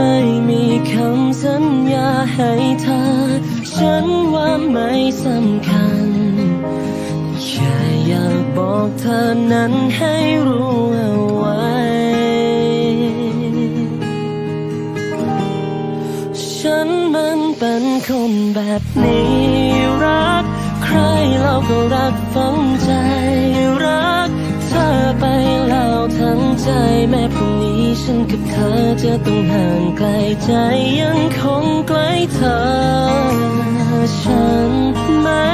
ไม่มีคำสัญญาให้เธอ ฉันว่าไม่สำคัญ แค่อยากบอกเธอนั้นให้รู้เอาไว้ ฉันมันเป็นคนแบบนี้รัก ใครเราก็รักฝังใจ ฉันกับเธอจะต้องห่างไกลใจยังคงใกล้เธอ ฉันไม่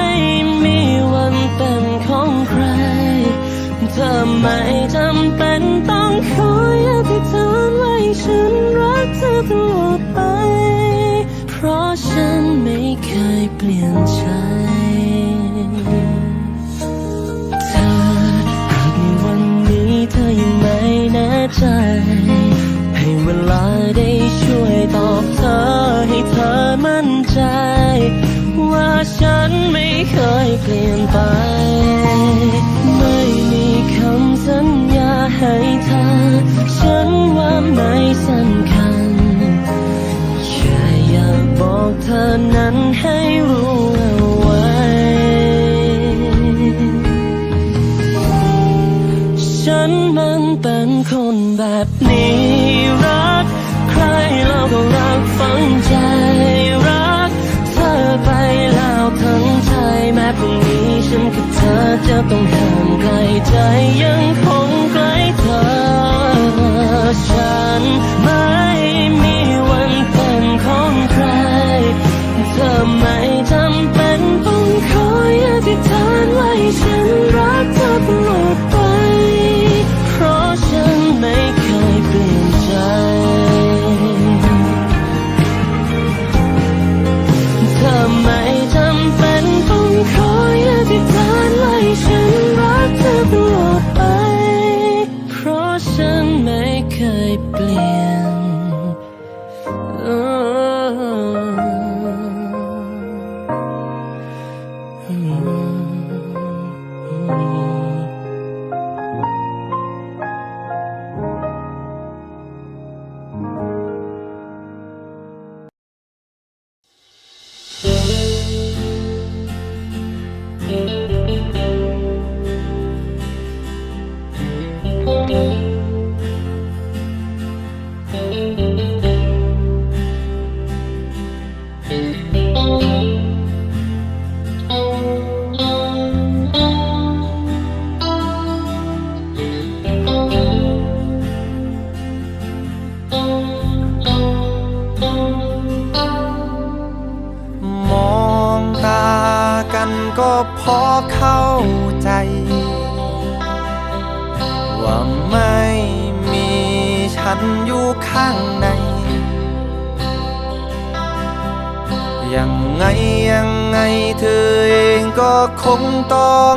มีวันเป็นของใครเธอไม่จำเป็นต้องคอยอธิษฐานไว้ฉันรักเธอตลอดไป เพราะฉันไม่เคยเปลี่ยนใจ ใจ ว่าฉันไม่เคยเปลี่ยนไป ไม่มีคำสัญญาให้เธอ ฉันว่าไม่สำคัญ แค่อยากบอกเธอนั้นให้รู้เอาไว้ ฉันมันเป็นคนแบบนี้รักใครเราก็รักฝังใจรัก ทั้งใจแม้พรุ่งนี้ฉันกับเธอจะต้องห่างไกลใจยังคงใกล้เธอ ฉันไม่มีวันเป็นของใคร เธอไม่จำเป็นต้องคอยอธิษฐานไว้ มองตากันก็พอเข้าใจ ว่าไม่มีฉันอยู่ข้างใน ยังไงยังไงเธอเองก็คงต้อง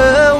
Eu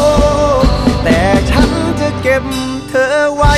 บเธอไว้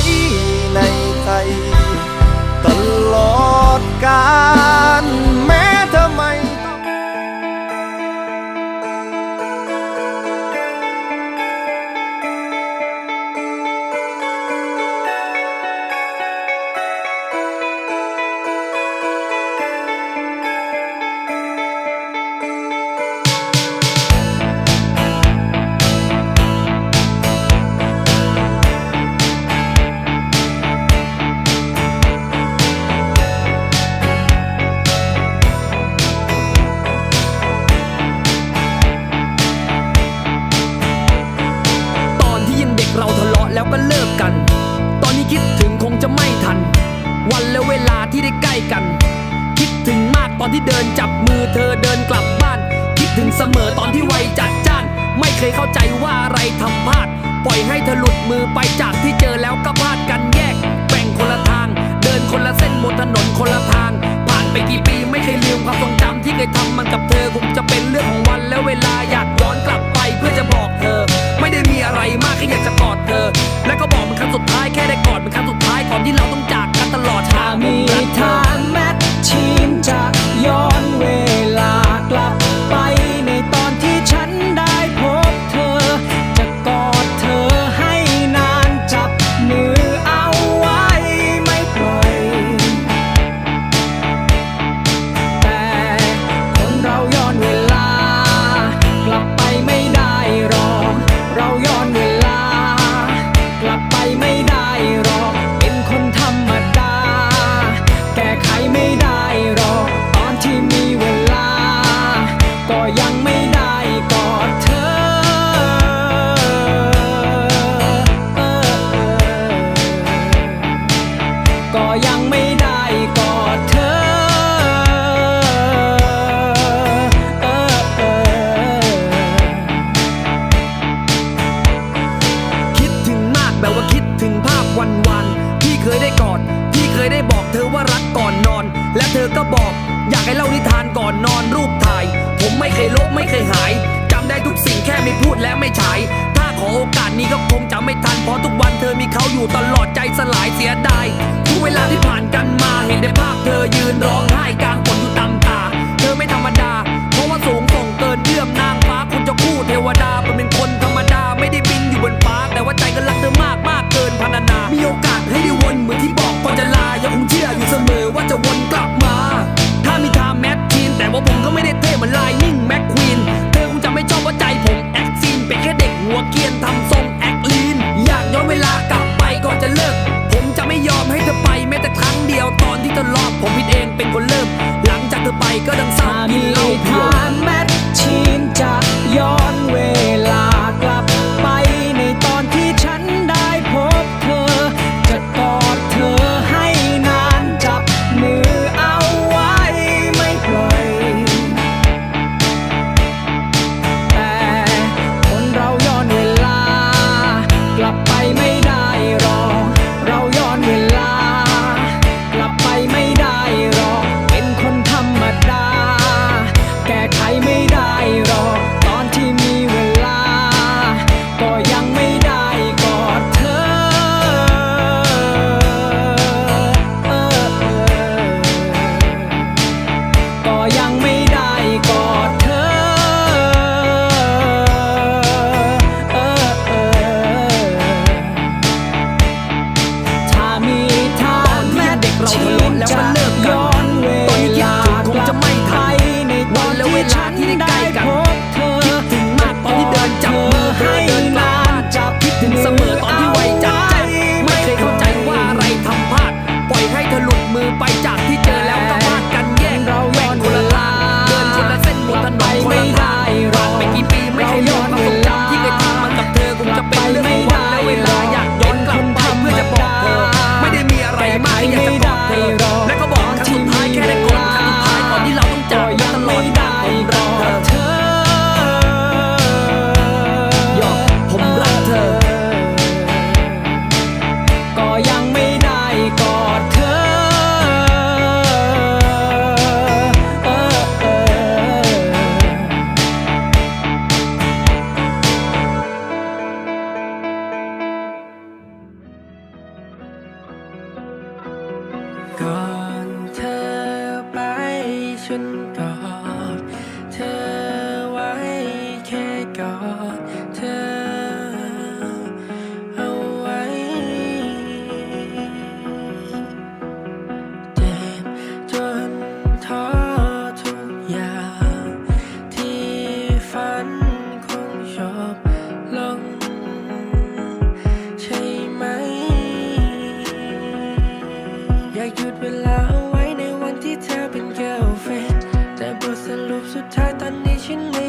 ให้เธอหลุดมือไปจากที่เจอแล้วก็ ก็ยังไม่ได้กอดเธอคิดถึงมากแบบว่าคิดถึงภาพวันวันที่เคยได้กอดที่เคยได้บอกเธอว่ารักก่อนนอน และเธอก็บอก อยากให้เล่านิทานก่อนนอนรูปถ่าย ผมไม่เคยลบไม่เคยหาย พูดและไม่ใช้ถ้าขอโอกาสนี้ก็คงจะไม่ทันเพราะทุกวันเธอมีเขาอยู่ตลอดใจสลายเสียดายทุกเวลาที่ผ่านกัน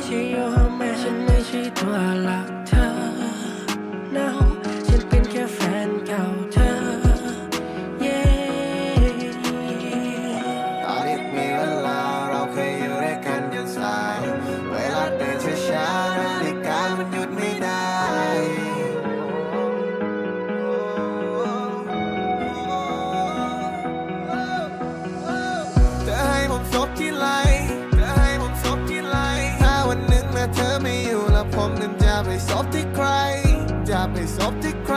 心有。 ผมนั้นจะไปซบที่ใคร จะไปซบที่ใคร